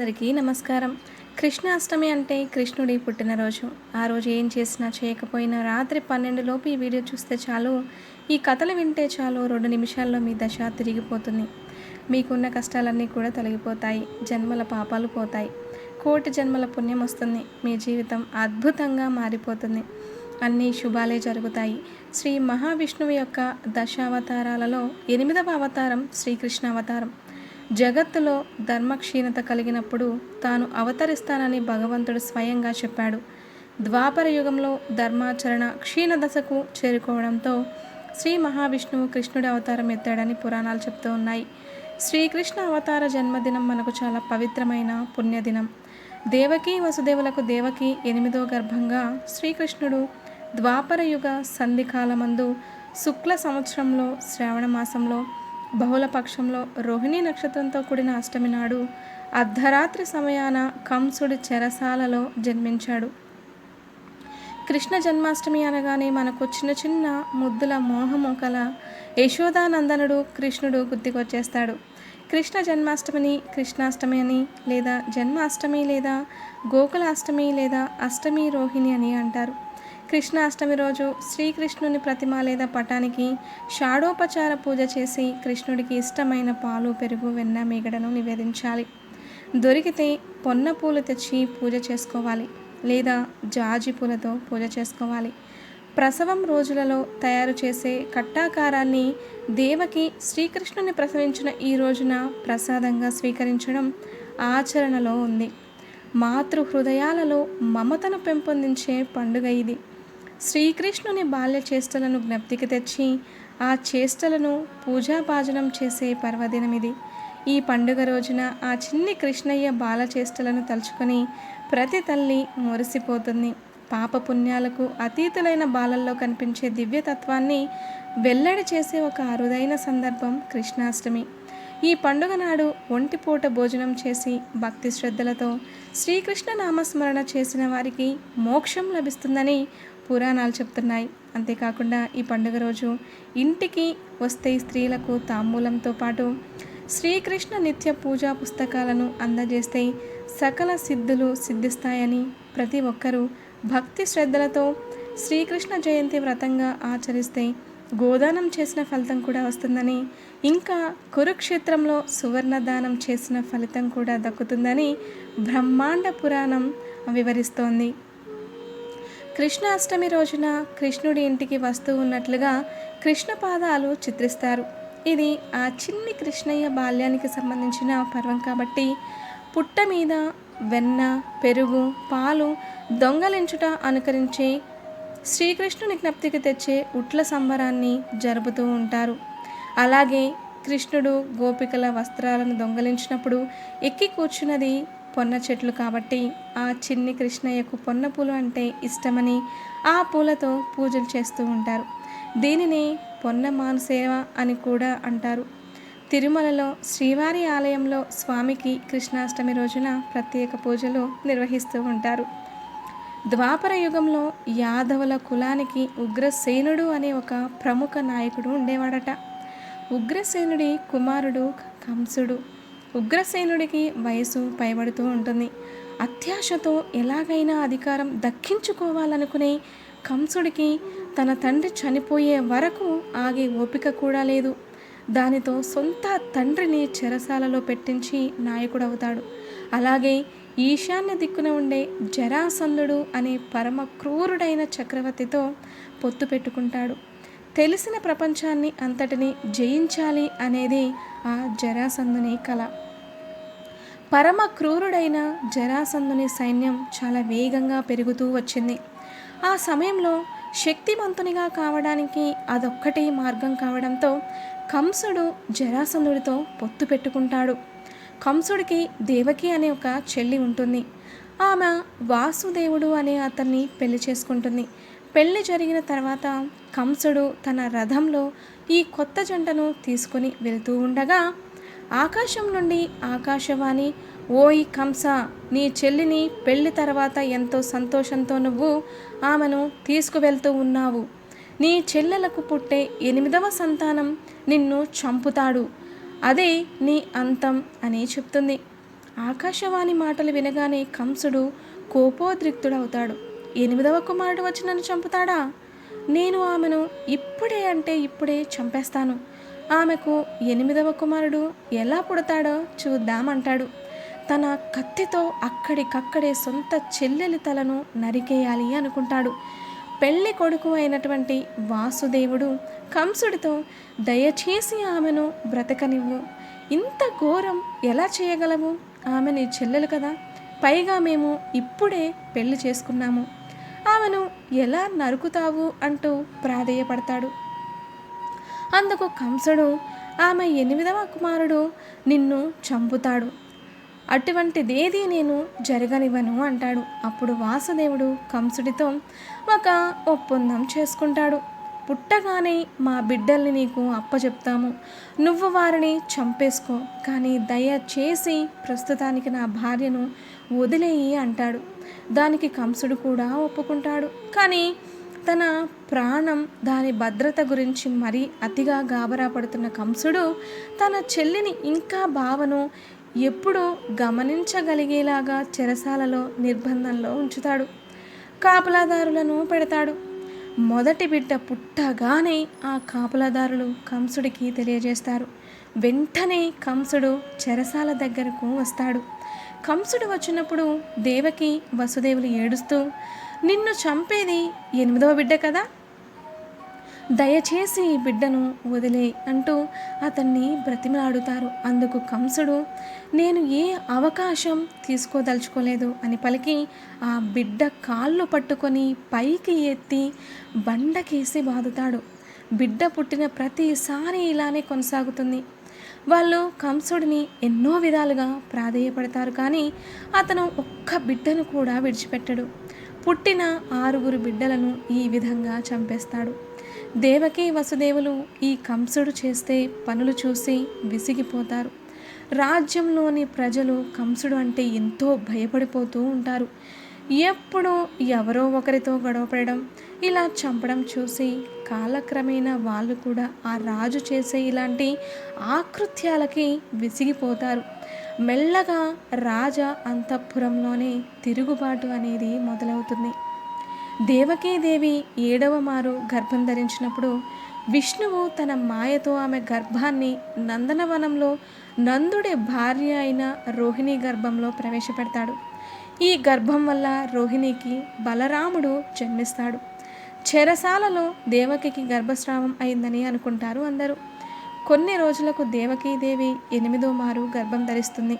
అందరికీ నమస్కారం. కృష్ణాష్టమి అంటే కృష్ణుడి పుట్టినరోజు. ఆ రోజు ఏం చేసినా చేయకపోయినా రాత్రి పన్నెండులోపు ఈ వీడియో చూస్తే చాలు. ఈ కథలు వింటే చాలు. రెండు నిమిషాల్లో మీ దశ తిరిగిపోతుంది. మీకున్న కష్టాలన్నీ కూడా తొలగిపోతాయి. జన్మల పాపాలు పోతాయి. కోటి జన్మల పుణ్యం వస్తుంది. మీ జీవితం అద్భుతంగా మారిపోతుంది. అన్ని శుభాలే జరుగుతాయి. శ్రీ మహావిష్ణువు యొక్క దశావతారాలలో ఎనిమిదవ అవతారం శ్రీకృష్ణ అవతారం జగత్తులో ధర్మక్షీణత కలిగినప్పుడు తాను అవతరిస్తానని భగవంతుడు స్వయంగా చెప్పాడు. ద్వాపర యుగంలో ధర్మాచరణ క్షీణదశకు చేరుకోవడంతో శ్రీ మహావిష్ణువు కృష్ణుడి అవతారం ఎత్తాడని పురాణాలు చెప్తూ ఉన్నాయి. శ్రీకృష్ణ అవతార జన్మదినం మనకు చాలా పవిత్రమైన పుణ్యదినం. దేవకి వసుదేవులకు దేవకి ఎనిమిదో గర్భంగా శ్రీకృష్ణుడు ద్వాపర యుగ సంధికాలమందు శుక్ల సంవత్సరంలో శ్రావణ మాసంలో బహుళ పక్షంలో నక్షత్రంతో కూడిన అష్టమి నాడు అర్ధరాత్రి సమయాన కంసుడి చెరసాలలో జన్మించాడు. కృష్ణ జన్మాష్టమి అనగానే మనకు చిన్న చిన్న ముద్దుల మోహము కల యశోదానందనుడు కృష్ణుడు గుర్తుకొచ్చేస్తాడు. కృష్ణ జన్మాష్టమిని కృష్ణాష్టమి అని లేదా జన్మాష్టమి లేదా గోకులాష్టమి లేదా అష్టమి రోహిణి అని అంటారు. కృష్ణాష్టమి రోజు శ్రీకృష్ణుని ప్రతిమ లేదా పటానికి షాడోపచార పూజ చేసి కృష్ణుడికి ఇష్టమైన పాలు పెరుగు వెన్న మీగడను నివేదించాలి. దొరికితే పొన్న పూలు తెచ్చి పూజ చేసుకోవాలి లేదా జాజి పూలతో పూజ చేసుకోవాలి. ప్రసవం రోజులలో తయారు చేసే కట్టాకారాన్ని దేవకి శ్రీకృష్ణుని ప్రసవించిన ఈ రోజున ప్రసాదంగా స్వీకరించడం ఆచరణలో ఉంది. మాతృ హృదయాలలో మమతను పెంపొందించే పండుగ ఇది. శ్రీకృష్ణుని బాల్య చేష్టలను జ్ఞప్తికి తెచ్చి ఆ చేష్టలను పూజాభాజనం చేసే పర్వదినమిది. ఈ పండుగ రోజున ఆ చిన్ని కృష్ణయ్య బాల చేష్టలను తలుచుకొని ప్రతి తల్లి మురిసిపోతుంది. పాపపుణ్యాలకు అతీతులైన బాలల్లో కనిపించే దివ్యతత్వాన్ని వెల్లడి చేసే ఒక అరుదైన సందర్భం కృష్ణాష్టమి. ఈ పండుగ నాడు ఒంటిపూట భోజనం చేసి భక్తి శ్రద్ధలతో శ్రీకృష్ణ నామస్మరణ చేసిన వారికి మోక్షం లభిస్తుందని పురాణాలు చెప్తున్నాయి. అంతేకాకుండా ఈ పండుగ రోజు ఇంటికి వస్తే స్త్రీలకు తాంబూలంతో పాటు శ్రీకృష్ణ నిత్య పూజా పుస్తకాలను అందజేస్తే సకల సిద్ధులు సిద్ధిస్తాయని ప్రతి ఒక్కరూ భక్తి శ్రద్ధలతో శ్రీకృష్ణ జయంతి వ్రతంగా ఆచరిస్తే గోదానం చేసిన ఫలితం కూడా వస్తుందని ఇంకా కురుక్షేత్రంలో సువర్ణదానం చేసిన ఫలితం కూడా దక్కుతుందని బ్రహ్మాండ పురాణం వివరిస్తోంది. కృష్ణాష్టమి రోజున కృష్ణుడి ఇంటికి వస్తూ ఉన్నట్లుగా కృష్ణ పాదాలు చిత్రిస్తారు. ఇది ఆ చిన్ని కృష్ణయ్య బాల్యానికి సంబంధించిన పర్వం కాబట్టి పుట్ట మీద వెన్న పెరుగు పాలు దొంగలించుట అనుకరించి శ్రీకృష్ణుని జ్ఞప్తికి తెచ్చే ఉట్ల సంబరాన్ని జరుపుతూ ఉంటారు. అలాగే కృష్ణుడు గోపికల వస్త్రాలను దొంగలించినప్పుడు ఎక్కి కూర్చున్నది పొన్న చెట్లు కాబట్టి ఆ చిన్ని కృష్ణయ్యకు పొన్న పూలు అంటే ఇష్టమని ఆ పూలతో పూజలు చేస్తూ ఉంటారు. దీనిని పొన్న మానుసేవ అని కూడా అంటారు. తిరుమలలో శ్రీవారి ఆలయంలో స్వామికి కృష్ణాష్టమి రోజున ప్రత్యేక పూజలు నిర్వహిస్తూ ఉంటారు. ద్వాపర యుగంలో యాదవుల కులానికి ఉగ్రసేనుడు అనే ఒక ప్రముఖ నాయకుడు ఉండేవాడట. ఉగ్రసేనుడి కుమారుడు కంసుడు. ఉగ్రసేనుడికి వయసు పైబడుతూ ఉంటుంది. అత్యాశతో ఎలాగైనా అధికారం దక్కించుకోవాలనుకునే కంసుడికి తన తండ్రి చనిపోయే వరకు ఆగే ఓపిక కూడా లేదు. దానితో సొంత తండ్రిని చెరసాలలో పెట్టించి నాయకుడవుతాడు. అలాగే ఈశాన్య దిక్కున ఉండే జరాసంధుడు అనే పరమ క్రూరుడైన చక్రవర్తితో పొత్తు పెట్టుకుంటాడు. తెలిసిన ప్రపంచాన్ని అంతటిని జయించాలి అనేది ఆ జరాసంధుని కళ పరమ క్రూరుడైన జరాసంధుని సైన్యం చాలా వేగంగా పెరుగుతూ వచ్చింది. ఆ సమయంలో శక్తివంతునిగా కావడానికి అదొక్కటే మార్గం కావడంతో కంసుడు జరాసంధుడితో పొత్తు పెట్టుకుంటాడు. కంసుడికి దేవకి అనే ఒక చెల్లి ఉంటుంది. ఆమె వాసుదేవుడు అనే అతన్ని పెళ్ళి చేసుకుంటుంది. పెళ్ళి జరిగిన తర్వాత కంసుడు తన రథంలో ఈ కొత్త జంటను తీసుకొని వెళ్తూ ఉండగా ఆకాశం నుండి ఆకాశవాణి ఓయ్ కంస నీ చెల్లిని పెళ్ళి తర్వాత ఎంతో సంతోషంతో నువ్వు ఆమెను తీసుకువెళ్తూ ఉన్నావు. నీ చెల్లెలకు పుట్టే ఎనిమిదవ సంతానం నిన్ను చంపుతాడు. అదే నీ అంతం అని చెప్తుంది. ఆకాశవాణి మాటలు వినగానే కంసుడు కోపోద్రిక్తుడవుతాడు. ఎనిమిదవ కుమారుడు వచ్చి నన్ను చంపుతాడా? నేను ఆమెను ఇప్పుడే అంటే ఇప్పుడే చంపేస్తాను. ఆమెకు ఎనిమిదవ కుమారుడు ఎలా పుడతాడో చూద్దామంటాడు. తన కత్తితో అక్కడికక్కడే సొంత చెల్లెలి తలను నరికేయాలి అనుకుంటాడు. పెళ్ళి కొడుకు అయినటువంటి వాసుదేవుడు కంసుడితో దయచేసి ఆమెను బ్రతకనివ్వు. ఇంత ఘోరం ఎలా చేయగలవు? ఆమె నీ చెల్లెలు కదా. పైగా మేము ఇప్పుడే పెళ్ళి చేసుకున్నాము. ఆమెను ఎలా నరుకుతావు? అంటూ ప్రాధేయపడతాడు. అందుకు కంసుడు ఆమె ఎనిమిదవ కుమారుడు నిన్ను చంపుతాడు. అటువంటిదేది నేను జరగనివ్వను అంటాడు. అప్పుడు వాసుదేవుడు కంసుడితో ఒక ఒప్పందం చేసుకుంటాడు. పుట్టగానే మా బిడ్డల్ని నీకు అప్పచెప్తాము నువ్వు వారిని చంపేసుకో. కానీ దయచేసి ప్రస్తుతానికి నా భార్యను వదిలేయి అంటాడు. దానికి కంసుడు కూడా ఒప్పుకుంటాడు. కానీ తన ప్రాణం దాని భద్రత గురించి మరీ అతిగా గాబరా పడుతున్న కంసుడు తన చెల్లిని ఇంకా భావను ఎప్పుడూ గమనించగలిగేలాగా చెరసాలలో నిర్బంధంలో ఉంచుతాడు. కాపలాదారులను పెడతాడు. మొదటి బిడ్డ పుట్టగానే ఆ కాపలాదారులు కంసుడికి తెలియజేస్తారు. వెంటనే కంసుడు చెరసాల దగ్గరకు వస్తాడు. కంసుడు వచ్చినప్పుడు దేవకి వసుదేవులు ఏడుస్తూ నిన్ను చంపేది ఎనిమిదవ బిడ్డ కదా? దయచేసి ఈ బిడ్డను వదిలే అంటూ అతన్ని బ్రతిమలాడుతారు. అందుకు కంసుడు నేను ఏ అవకాశం తీసుకోదలుచుకోలేదు అని పలికి ఆ బిడ్డ కాళ్ళు పట్టుకొని పైకి ఎత్తి బండకేసి బాదుతాడు. బిడ్డ పుట్టిన ప్రతిసారి ఇలానే కొనసాగుతుంది. వాళ్ళు కంసుడిని ఎన్నో విధాలుగా ప్రాధేయపడతారు కానీ అతను ఒక్క బిడ్డను కూడా విడిచిపెట్టడు. పుట్టిన ఆరుగురు బిడ్డలను ఈ విధంగా చంపేస్తాడు. దేవకి వసుదేవులు ఈ కంసుడు చేస్తే పనులు చూసి విసిగిపోతారు. రాజ్యంలోని ప్రజలు కంసుడు అంటే ఎంతో భయపడిపోతూ ఉంటారు. ఎప్పుడూ ఎవరో ఒకరితో గొడవపడడం ఇలా చంపడం చూసి కాలక్రమేణా వాళ్ళు కూడా ఆ రాజు చేసే ఇలాంటి ఆకృత్యాలకి విసిగిపోతారు. మెల్లగా రాజ అంతఃపురంలోనే తిరుగుబాటు అనేది మొదలవుతుంది. దేవకీదేవి ఏడవ మారు గర్భం ధరించినప్పుడు విష్ణువు తన మాయతో ఆమె గర్భాన్ని నందనవనంలో నందుడి భార్య అయిన రోహిణి గర్భంలో ప్రవేశపెడతాడు. ఈ గర్భం వల్ల రోహిణికి బలరాముడు జన్మిస్తాడు. చెరసాలలో దేవకికి గర్భస్రావం అయిందని అనుకుంటారు అందరూ. కొన్ని రోజులకు దేవకీదేవి ఎనిమిదో మారు గర్భం ధరిస్తుంది.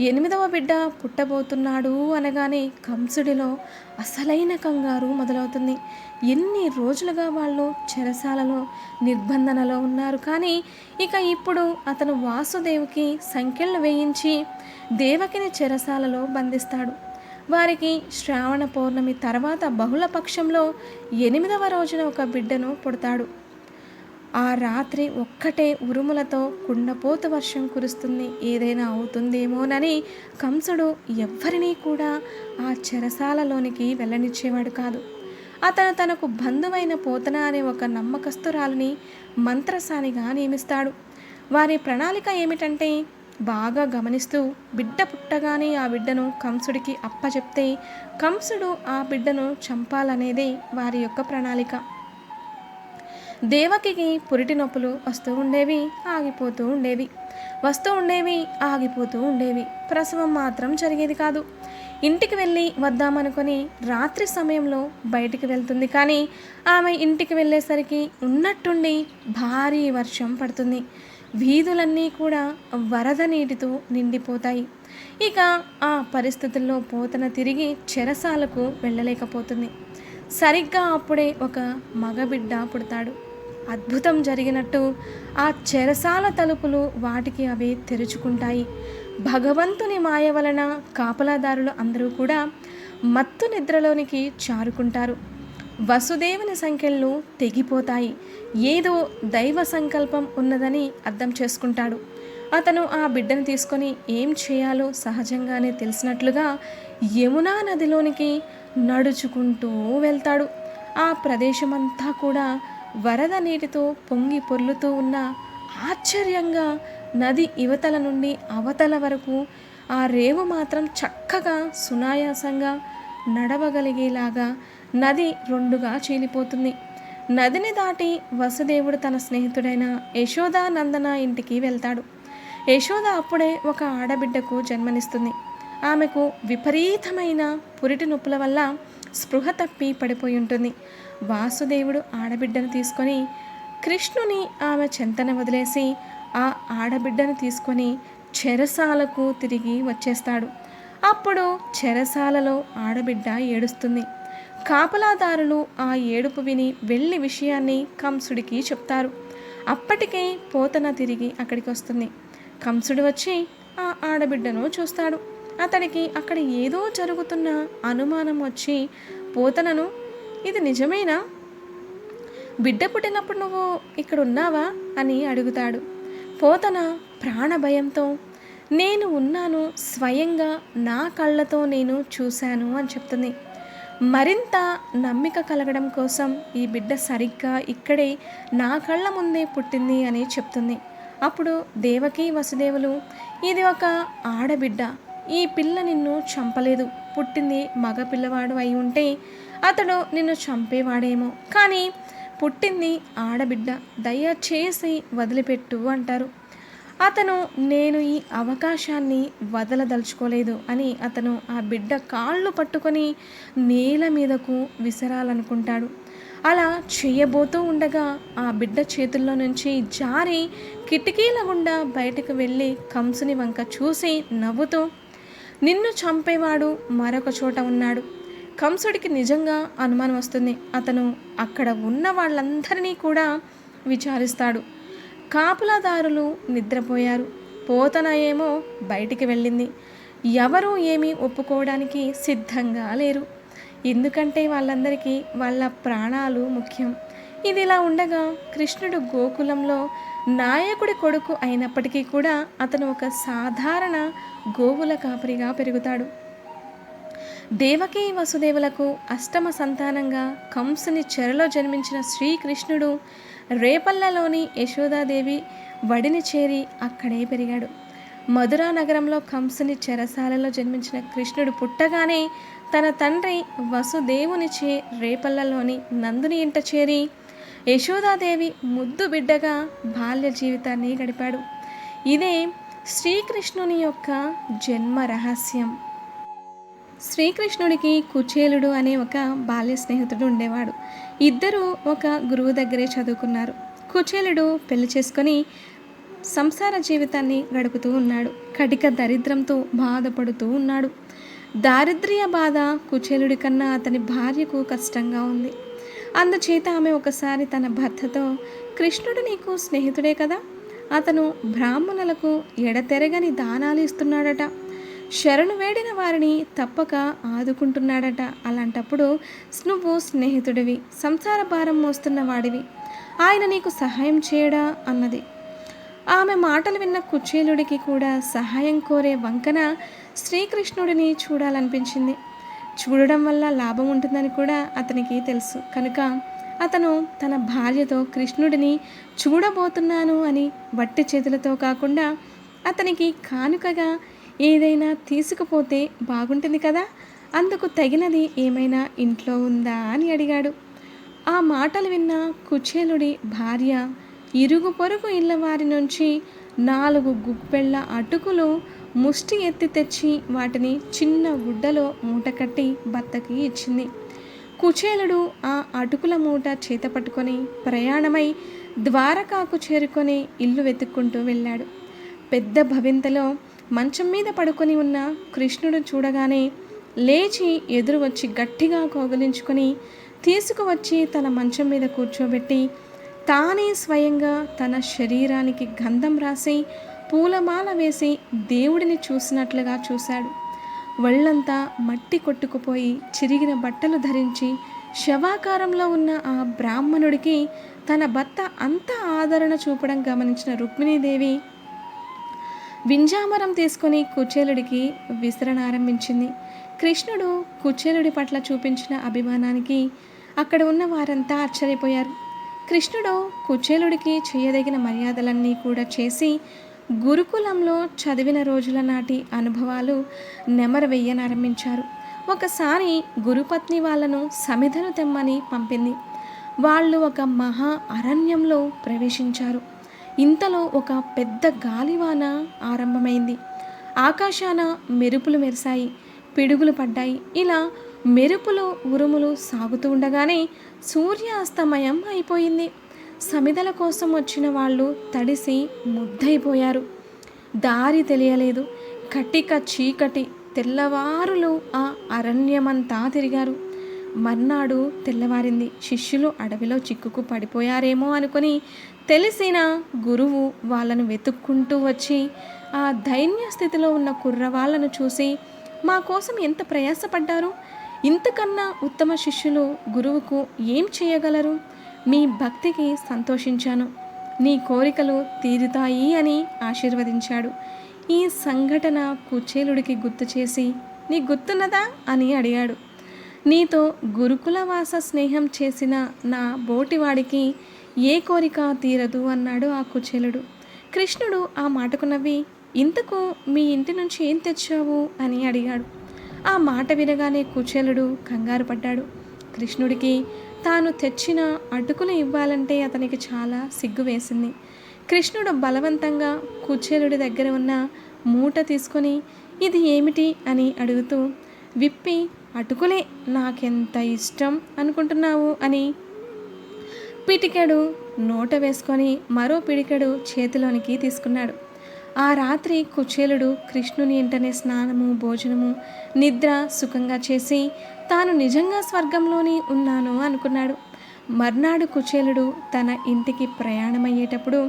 ఎనిమిదవ బిడ్డ పుట్టబోతున్నాడు అనగానే కంసుడిలో అసలైన కంగారు మొదలవుతుంది. ఎన్ని రోజులుగా వాళ్ళు చెరసాలలో నిర్బంధనలో ఉన్నారు. కానీ ఇక ఇప్పుడు అతను వాసుదేవికి సంఖ్యలు వేయించి దేవకిని చెరసాలలో బంధిస్తాడు. వారికి శ్రావణ పౌర్ణమి తర్వాత బహుళ పక్షంలో ఎనిమిదవ రోజున ఒక బిడ్డను పుడతాడు. ఆ రాత్రి ఒక్కటే ఉరుములతో కుండపోత వర్షం కురుస్తుంది. ఏదైనా అవుతుందేమోనని కంసుడు ఎవ్వరినీ కూడా ఆ చెరసాలలోనికి వెళ్ళనిచ్చేవాడు కాదు. అతను తనకు బంధువైన పోతన అనే ఒక నమ్మకస్తురాలని మంత్రసానిగా నియమిస్తాడు. వారి ప్రణాళిక ఏమిటంటే బాగా గమనిస్తూ బిడ్డ పుట్టగానే ఆ బిడ్డను కంసుడికి అప్పచెప్తే కంసుడు ఆ బిడ్డను చంపాలనేదే వారి యొక్క ప్రణాళిక. దేవకికి పురిటి నొప్పులు వస్తూ ఉండేవి ఆగిపోతూ ఉండేవి. వస్తూ ఉండేవి ఆగిపోతూ ఉండేవి. ప్రసవం మాత్రం జరిగేది కాదు. ఇంటికి వెళ్ళి వద్దామనుకొని రాత్రి సమయంలో బయటికి వెళ్తుంది కానీ ఆమె ఇంటికి వెళ్ళేసరికి ఉన్నట్టుండి భారీ వర్షం పడుతుంది. వీధులన్నీ కూడా వరద నీటితో నిండిపోతాయి. ఇక ఆ పరిస్థితుల్లో పోతన తిరిగి చెరసాలకు వెళ్ళలేకపోతుంది. సరిగ్గా అప్పుడే ఒక మగబిడ్డ పుడతాడు. అద్భుతం జరిగినట్టు ఆ చెరసాల తలుపులు వాటికి అవి తెరుచుకుంటాయి. భగవంతుని మాయ వలన కాపలాదారులు అందరూ కూడా మత్తు నిద్రలోనికి చారుకుంటారు. వసుదేవుని సంఖ్యలు తెగిపోతాయి. ఏదో దైవ సంకల్పం ఉన్నదని అర్థం చేసుకుంటాడు. అతను ఆ బిడ్డను తీసుకొని ఏం చేయాలో సహజంగానే తెలిసినట్లుగా యమునా నదిలోనికి నడుచుకుంటూ వెళ్తాడు. ఆ ప్రదేశమంతా కూడా వరద నీటితో పొంగి పొర్లుతూ ఉన్న ఆశ్చర్యంగా నది ఇవతల నుండి అవతల వరకు ఆ రేవు మాత్రం చక్కగా సునాయాసంగా నడవగలిగేలాగా నది రెండుగా చీలిపోతుంది. నదిని దాటి వసుదేవుడు తన స్నేహితుడైన యశోదా నందన ఇంటికి వెళ్తాడు. యశోద అప్పుడే ఒక ఆడబిడ్డకు జన్మనిస్తుంది. ఆమెకు విపరీతమైన పురిటి నొప్పుల వల్ల స్పృహ తప్పి పడిపోయి ఉంటుంది. వాసుదేవుడు ఆడబిడ్డను తీసుకొని కృష్ణుని ఆమె చెంతన వదిలేసి ఆ ఆడబిడ్డను తీసుకొని చెరసాలకు తిరిగి వచ్చేస్తాడు. అప్పుడు చెరసాలలో ఆడబిడ్డ ఏడుస్తుంది. కాపలాదారులు ఆ ఏడుపు విని వెళ్ళి విషయాన్ని కంసుడికి చెప్తారు. అప్పటికే పోతన తిరిగి అక్కడికి వస్తుంది. కంసుడు వచ్చి ఆ ఆడబిడ్డను చూస్తాడు. అతడికి అక్కడ ఏదో జరుగుతున్న అనుమానం వచ్చి పోతనను ఇది నిజమేనా? బిడ్డ పుట్టినప్పుడు నువ్వు ఇక్కడ ఉన్నావా అని అడుగుతాడు. పోతన ప్రాణభయంతో నేను ఉన్నాను స్వయంగా నా కళ్ళతో నేను చూశాను అని చెప్తుంది. మరింత నమ్మిక కలగడం కోసం ఈ బిడ్డ సరిగ్గా ఇక్కడే నా కళ్ళ ముందే పుట్టింది అని చెప్తుంది. అప్పుడు దేవకి వసుదేవులు ఇది ఒక ఆడబిడ్డ. ఈ పిల్ల నిన్ను చంపలేదు. పుట్టింది మగ పిల్లవాడు అయి ఉంటే అతడు నిన్ను చంపేవాడేమో. కానీ పుట్టింది ఆడబిడ్డ. దయచేసి వదిలిపెట్టు అంటారు. అతను నేను ఈ అవకాశాన్ని వదలదలుచుకోలేదు అని అతను ఆ బిడ్డ కాళ్ళు పట్టుకొని నేల మీదకు విసరాలనుకుంటాడు. అలా చేయబోతూ ఉండగా ఆ బిడ్డ చేతుల్లో నుంచి జారి కిటికీల గుండా బయటకు వెళ్ళి కంసుని వంక చూసి నవ్వుతూ నిన్ను చంపేవాడు మరొక చోట ఉన్నాడు. కంసుడికి నిజంగా అనుమానం వస్తుంది. అతను అక్కడ ఉన్న వాళ్ళందరినీ కూడా విచారిస్తాడు. కాపులదారులు నిద్రపోయారు. పోతన ఏమో బయటికి వెళ్ళింది. ఎవరూ ఏమీ ఒప్పుకోవడానికి సిద్ధంగా లేరు. ఎందుకంటే వాళ్ళందరికీ వాళ్ళ ప్రాణాలు ముఖ్యం. ఇది ఇలా ఉండగా కృష్ణుడు గోకులంలో నాయకుడి కొడుకు అయినప్పటికీ కూడా అతను ఒక సాధారణ గోవుల కాపరిగా పెరుగుతాడు. దేవకీ వసుదేవులకు అష్టమ సంతానంగా కంసుని చెరలో జన్మించిన శ్రీకృష్ణుడు రేపల్లలోని యశోదాదేవి వడిని చేరి అక్కడే పెరిగాడు. మధురా నగరంలో కంసుని చెరసాలలో జన్మించిన కృష్ణుడు పుట్టగానే తన తండ్రి వసుదేవునిచే రేపల్లలోని నందుని ఇంట చేరి యశోదాదేవి ముద్దు బిడ్డగా బాల్య జీవితాన్ని గడిపాడు. ఇదే శ్రీకృష్ణుని యొక్క జన్మ రహస్యం. శ్రీకృష్ణుడికి కుచేలుడు అనే ఒక బాల్య స్నేహితుడు ఉండేవాడు. ఇద్దరూ ఒక గురువు దగ్గరే చదువుకున్నారు. కుచేలుడు పెళ్ళి చేసుకొని సంసార జీవితాన్ని గడుపుతూ ఉన్నాడు. కటిక దరిద్రంతో బాధపడుతూ ఉన్నాడు. దారిద్ర్య బాధ కుచేలుడి కన్నా అతని భార్యకు కష్టంగా ఉంది. అందుచేత ఆమె ఒకసారి తన భర్తతో కృష్ణుడు నీకు స్నేహితుడే కదా? అతను బ్రాహ్మణులకు ఎడతెరగని దానాలు ఇస్తున్నాడట. శరణు వేడిన వారిని తప్పక ఆదుకుంటున్నాడట. అలాంటప్పుడు నువ్వు స్నేహితుడివి సంసార భారం మోస్తున్న వాడివి. ఆయన నీకు సహాయం చేయడా? అన్నది. ఆమె మాటలు విన్న కుచేలుడికి కూడా సహాయం కోరే వంకన శ్రీకృష్ణుడిని చూడాలనిపించింది. చూడడం వల్ల లాభం ఉంటుందని కూడా అతనికి తెలుసు. కనుక అతను తన భార్యతో కృష్ణుడిని చూడబోతున్నాను అని వట్టి చేతులతో కాకుండా అతనికి కానుకగా ఏదైనా తీసుకుపోతే బాగుంటుంది కదా? అందుకు తగినది ఏమైనా ఇంట్లో ఉందా అని అడిగాడు. ఆ మాటలు విన్న కుచేలుడి భార్య ఇరుగు పొరుగు ఇళ్ళ వారి నుంచి నాలుగు గుప్పెళ్ళ అటుకులు ముష్టి ఎత్తి తెచ్చి వాటిని చిన్న గుడ్డలో మూట కట్టి భర్తకి ఇచ్చింది. కుచేలుడు ఆ అటుకుల మూట చేత పట్టుకొని ప్రయాణమై ద్వారకాకు చేరుకొని ఇల్లు వెతుక్కుంటూ వెళ్ళాడు. పెద్ద భవింతలో మంచం మీద పడుకొని ఉన్న కృష్ణుడు చూడగానే లేచి ఎదురు వచ్చి గట్టిగా కౌగలించుకొని తీసుకువచ్చి తన మంచం మీద కూర్చోబెట్టి తానే స్వయంగా తన శరీరానికి గంధం రాసి పూలమాల వేసి దేవుడిని చూసినట్లుగా చూశాడు. ఒళ్ళంతా మట్టి కొట్టుకుపోయి చిరిగిన బట్టలు ధరించి శవాకారంలో ఉన్న ఆ బ్రాహ్మణుడికి తన భర్త అంత ఆదరణ చూపడం గమనించిన రుక్మిణీదేవి వింజామరం తీసుకొని కుచేలుడికి విసరణారంభించింది కృష్ణుడు కుచేలుడి పట్ల చూపించిన అభిమానానికి అక్కడ ఉన్న వారంతా ఆశ్చర్యపోయారు. కృష్ణుడు కుచేలుడికి చేయదగిన మర్యాదలన్నీ కూడా చేసి గురుకులంలో చదివిన రోజుల నాటి అనుభవాలు నెమరు వెయ్యనారంభించారు ఒకసారి గురుపత్ని వాళ్ళను సమిధను తెమ్మని పంపింది. వాళ్ళు ఒక మహా అరణ్యంలో ప్రవేశించారు. ఇంతలో ఒక పెద్ద గాలివాన ఆరంభమైంది. ఆకాశాన మెరుపులు మెరిశాయి పిడుగులు పడ్డాయి. ఇలా మెరుపులు ఉరుములు సాగుతూ ఉండగానే సూర్యాస్తమయం అయిపోయింది. సమిదల కోసం వచ్చిన వాళ్ళు తడిసి ముద్దయిపోయారు దారి తెలియలేదు. కటిక చీకటి తెల్లవారులు ఆ అరణ్యమంతా తిరిగారు. మర్నాడు తెల్లవారింది. శిష్యులు అడవిలో చిక్కుకు పడిపోయారేమో అనుకుని తెలిసిన గురువు వాళ్ళను వెతుక్కుంటూ వచ్చి ఆ దైన్య స్థితిలో ఉన్న కుర్రవాళ్ళను చూసి మా కోసం ఎంత ప్రయాసపడ్డారు? ఇంతకన్నా ఉత్తమ శిష్యులు గురువుకు ఏం చేయగలరు? మీ భక్తికి సంతోషించాను. నీ కోరికలు తీరుతాయి అని ఆశీర్వదించాడు. ఈ సంఘటన కుచేలుడికి గుర్తు చేసి నీ గుర్తున్నదా? అని అడిగాడు. నీతో గురుకులవాస స్నేహం చేసిన నా బోటివాడికి ఏ కోరిక తీరదు అన్నాడు ఆ కుచేలుడు. కృష్ణుడు ఆ మాటకు నవ్వి ఇంతకు మీ ఇంటి నుంచి ఏం తెచ్చావు? అని అడిగాడు. ఆ మాట వినగానే కుచేలుడు కంగారు పడ్డాడు. కృష్ణుడికి తాను తెచ్చిన అటుకులు ఇవ్వాలంటే అతనికి చాలా సిగ్గు వేసింది. కృష్ణుడు బలవంతంగా కుచేలుడి దగ్గర ఉన్న మూట తీసుకొని ఇది ఏమిటి? అని అడుగుతూ విప్పి అటుకులే నాకెంత ఇష్టం అనుకుంటున్నావు అని. పిటికెడు నోట వేసుకొని మరో పిడికెడు చేతిలోనికి తీసుకున్నాడు. ఆ రాత్రి కుచేలుడు కృష్ణుని ఇంటనే స్నానము భోజనము నిద్ర సుఖంగా చేసి తాను నిజంగా స్వర్గంలోని ఉన్నాను అనుకున్నాడు. మర్నాడు కుచేలుడు తన ఇంటికి ప్రయాణమయ్యేటప్పుడు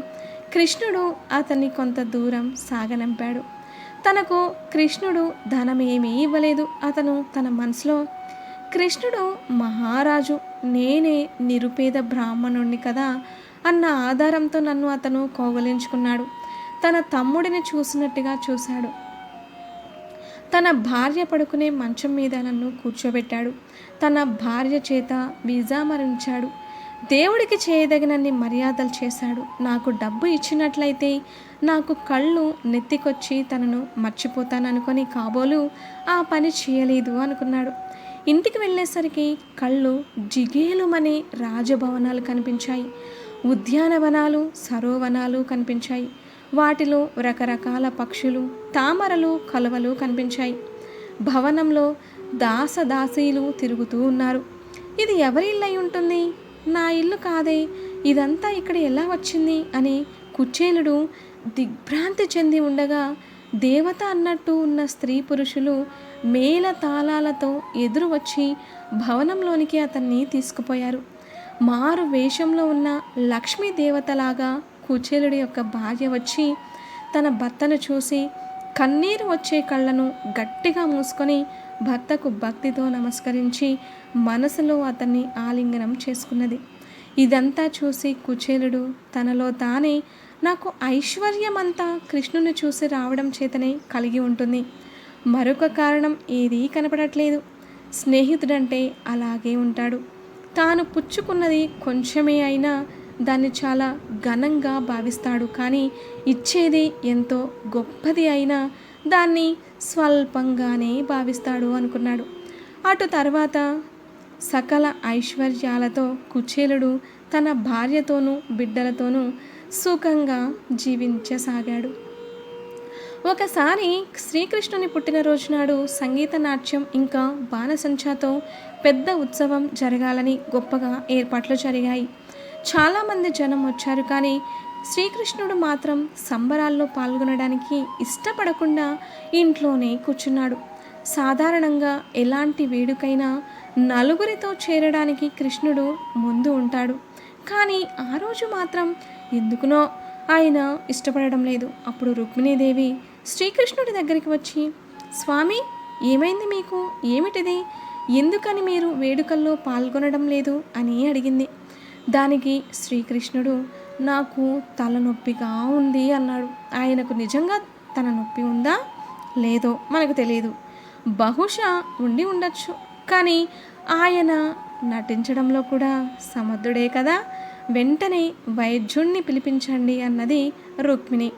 కృష్ణుడు అతన్ని కొంత దూరం సాగనంపాడు. తనకు కృష్ణుడు ధనం ఏమీ ఇవ్వలేదు. అతను తన మనసులో కృష్ణుడు మహారాజు నేనే నిరుపేద బ్రాహ్మణుణ్ణి కదా అన్న ఆధారంతో నన్ను అతను కోగలించుకున్నాడు తన తమ్ముడిని చూసినట్టుగా చూశాడు. తన భార్య పడుకునే మంచం మీద నన్ను కూర్చోబెట్టాడు. తన భార్య చేత విజామరించాడు దేవుడికి చేయదగినన్ని మర్యాదలు చేశాడు. నాకు డబ్బు ఇచ్చినట్లయితే నాకు కళ్ళు నెత్తికొచ్చి తనను మర్చిపోతాననుకొని కాబోలు ఆ పని చేయలేదు అనుకున్నాడు. ఇంటికి వెళ్ళేసరికి కళ్ళు జిగేలుమని రాజభవనాలు కనిపించాయి. ఉద్యానవనాలు సరోవనాలు కనిపించాయి. వాటిలో రకరకాల పక్షులు తామరలు కలువలు కనిపించాయి. భవనంలో దాసదాసీలు తిరుగుతూ ఉన్నారు. ఇది ఎవరి ఇల్లై ఉంటుంది? నా ఇల్లు కాదే ఇదంతా ఇక్కడ ఎలా వచ్చింది? అని కుచేలుడు దిగ్భ్రాంతి చెంది ఉండగా దేవత అన్నట్టు ఉన్న స్త్రీ పురుషులు మేల తాళాలతో ఎదురు వచ్చి భవనంలోనికి అతన్ని తీసుకుపోయారు. మారు వేషంలో ఉన్న లక్ష్మీ దేవతలాగా కుచేలుడి యొక్క భార్య వచ్చి తన భర్తను చూసి కన్నీరు వచ్చే కళ్ళను గట్టిగా మూసుకొని భర్తకు భక్తితో నమస్కరించి మనసులో అతన్ని ఆలింగనం చేసుకున్నది. ఇదంతా చూసి కుచేలుడు తనలో తానే నాకు ఐశ్వర్యమంతా కృష్ణుని చూసి రావడం చేతనే కలిగి ఉంటుంది. మరొక కారణం ఏదీ కనపడట్లేదు. స్నేహితుడంటే అలాగే ఉంటాడు. తాను పుచ్చుకున్నది కొంచెమే అయినా దాన్ని చాలా ఘనంగా భావిస్తాడు. కానీ ఇచ్చేది ఎంతో గొప్పది అయినా దాన్ని స్వల్పంగానే భావిస్తాడు అనుకున్నాడు. అటు తర్వాత సకల ఐశ్వర్యాలతో కుచేలుడు తన భార్యతోనూ బిడ్డలతోనూ సుఖంగా జీవించసాగాడు. ఒకసారి శ్రీకృష్ణుని పుట్టినరోజు నాడు సంగీత నాట్యం ఇంకా బాణసంచాతో పెద్ద ఉత్సవం జరగాలని గొప్పగా ఏర్పాట్లు జరిగాయి. చాలామంది జనం వచ్చారు కానీ శ్రీకృష్ణుడు మాత్రం సంబరాల్లో పాల్గొనడానికి ఇష్టపడకుండా ఇంట్లోనే కూర్చున్నాడు. సాధారణంగా ఎలాంటి వేడుకైనా నలుగురితో చేరడానికి కృష్ణుడు ముందు ఉంటాడు. కానీ ఆ రోజు మాత్రం ఎందుకునో ఆయన ఇష్టపడడం లేదు. అప్పుడు రుక్మిణీదేవి శ్రీకృష్ణుడి దగ్గరికి వచ్చి స్వామి ఏమైంది మీకు? ఏమిటిది? ఎందుకని మీరు వేడుకల్లో పాల్గొనడం లేదు? అని అడిగింది. దానికి శ్రీకృష్ణుడు నాకు తలనొప్పిగా ఉంది అన్నాడు. ఆయనకు నిజంగా తన నొప్పి ఉందా? లేదో మనకు తెలియదు బహుశా ఉండి ఉండొచ్చు. కానీ ఆయన నటించడంలో కూడా సమర్థుడే కదా? వెంటనే వైద్యుణ్ణి పిలిపించండి అన్నది రుక్మిణి.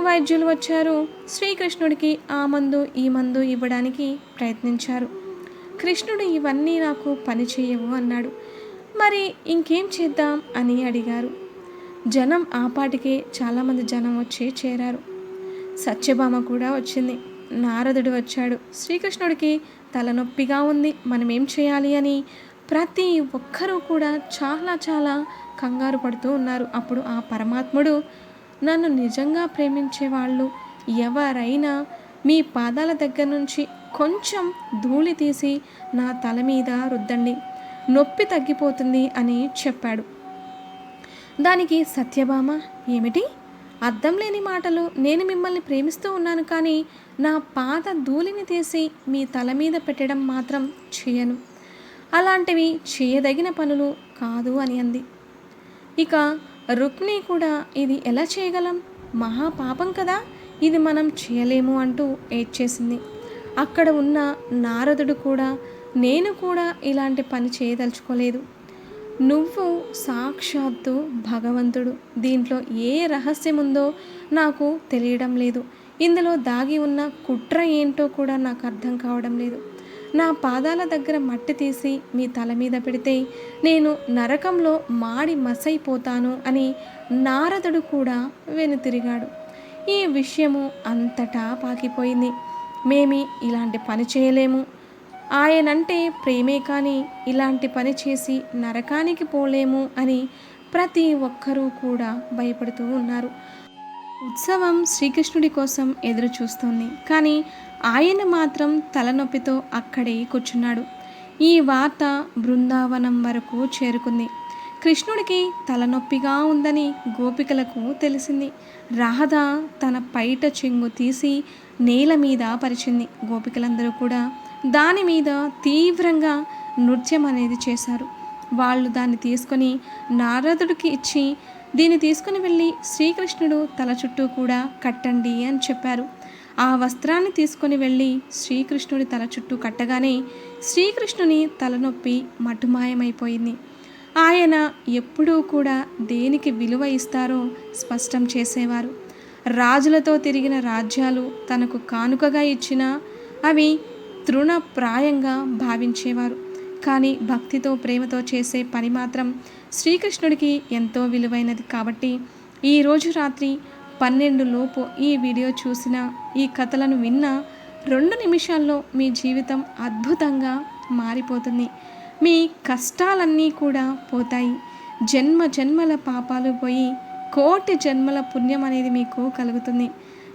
వైద్యులు వచ్చారు. శ్రీకృష్ణుడికి ఆ మందు ఈ మందు ఇవ్వడానికి ప్రయత్నించారు. కృష్ణుడు ఇవన్నీ నాకు పని చేయవు అన్నాడు. మరి ఇంకేం చేద్దాం అని అడిగారు. జనం ఆపాటికే చాలామంది జనం వచ్చి చేరారు. సత్యభామ కూడా వచ్చింది. నారదుడు వచ్చాడు. శ్రీకృష్ణుడికి తలనొప్పిగా ఉంది. మనం ఏం చేయాలి అని ప్రతి ఒక్కరూ కూడా చాలా చాలా కంగారు పడుతూ ఉన్నారు. అప్పుడు ఆ పరమాత్ముడు నన్ను నిజంగా ప్రేమించే వాళ్ళు ఎవరైనా మీ పాదాల దగ్గర నుంచి కొంచెం ధూళి తీసి నా తల మీద రుద్దండి. నొప్పి తగ్గిపోతుంది అని చెప్పాడు. దానికి సత్యభామ ఏమిటి? అర్థం లేని మాటలు నేను మిమ్మల్ని ప్రేమిస్తూ ఉన్నాను కానీ నా పాద ధూళిని తీసి మీ తల మీద పెట్టడం మాత్రం చేయను. అలాంటివి చేయదగిన పనులు కాదు అని అంది. ఇక రుక్ని కూడా ఇది ఎలా చేయగలం? మహాపాపం కదా ఇది మనం చేయలేము అంటూ ఏడ్చేసింది. అక్కడ ఉన్న నారదుడు కూడా నేను కూడా ఇలాంటి పని చేయదలుచుకోలేదు. నువ్వు సాక్షాత్తు భగవంతుడు. దీంట్లో ఏ రహస్యం ఉందో నాకు తెలియడం లేదు. ఇందులో దాగి ఉన్న కుట్ర ఏంటో కూడా నాకు అర్థం కావడం లేదు. నా పాదాల దగ్గర మట్టి తీసి మీ తల మీద పెడితే నేను నరకంలో మాడి మసైపోతాను అని నారదుడు కూడా వెనుతిరిగాడు. ఈ విషయము అంతటా పాకిపోయింది. మేమి ఇలాంటి పని చేయలేము. ఆయనంటే ప్రేమే కానీ ఇలాంటి పని చేసి నరకానికి పోలేము అని ప్రతి ఒక్కరూ కూడా భయపడుతూ ఉన్నారు. ఉత్సవం శ్రీకృష్ణుడి కోసం ఎదురు చూస్తోంది. కానీ ఆయన మాత్రం తలనొప్పితో అక్కడే కూర్చున్నాడు. ఈ వార్త బృందావనం వరకు చేరుకుంది. కృష్ణుడికి తలనొప్పిగా ఉందని గోపికలకు తెలిసింది. రాధ తన పైట చెంగు తీసి నేల మీద పరిచింది. గోపికలందరూ కూడా దాని మీద తీవ్రంగా నృత్యం అనేది చేశారు. వాళ్ళు దాన్ని తీసుకొని నారదుడికి ఇచ్చి దీన్ని తీసుకుని వెళ్ళి శ్రీకృష్ణుడు తల చుట్టూ కూడా కట్టండి అని చెప్పారు. ఆ వస్త్రాన్ని తీసుకొని వెళ్ళి శ్రీకృష్ణుడి తల చుట్టూ కట్టగానే శ్రీకృష్ణుని తలనొప్పి మటుమాయమైపోయింది. ఆయన ఎప్పుడూ కూడా దేనికి విలువ ఇస్తారో స్పష్టం చేసేవారు. రాజులతో తిరిగిన రాజ్యాలు తనకు కానుకగా ఇచ్చినా అవి తృణప్రాయంగా భావించేవారు. కానీ భక్తితో ప్రేమతో చేసే పని మాత్రం శ్రీకృష్ణుడికి ఎంతో విలువైనది కాబట్టి ఈరోజు రాత్రి పన్నెండు లోపు ఈ వీడియో చూసిన ఈ కథలను విన్న రెండు నిమిషాల్లో మీ జీవితం అద్భుతంగా మారిపోతుంది. మీ కష్టాలన్నీ కూడా పోతాయి. జన్మ జన్మల పాపాలు పోయి కోటి జన్మల పుణ్యం అనేది మీకు కలుగుతుంది.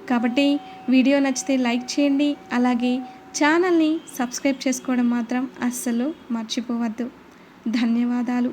కాబట్టి వీడియో నచ్చితే లైక్ చేయండి. అలాగే ఛానల్ని సబ్స్క్రైబ్ చేసుకోవడం మాత్రం అస్సలు మర్చిపోవద్దు. ధన్యవాదాలు.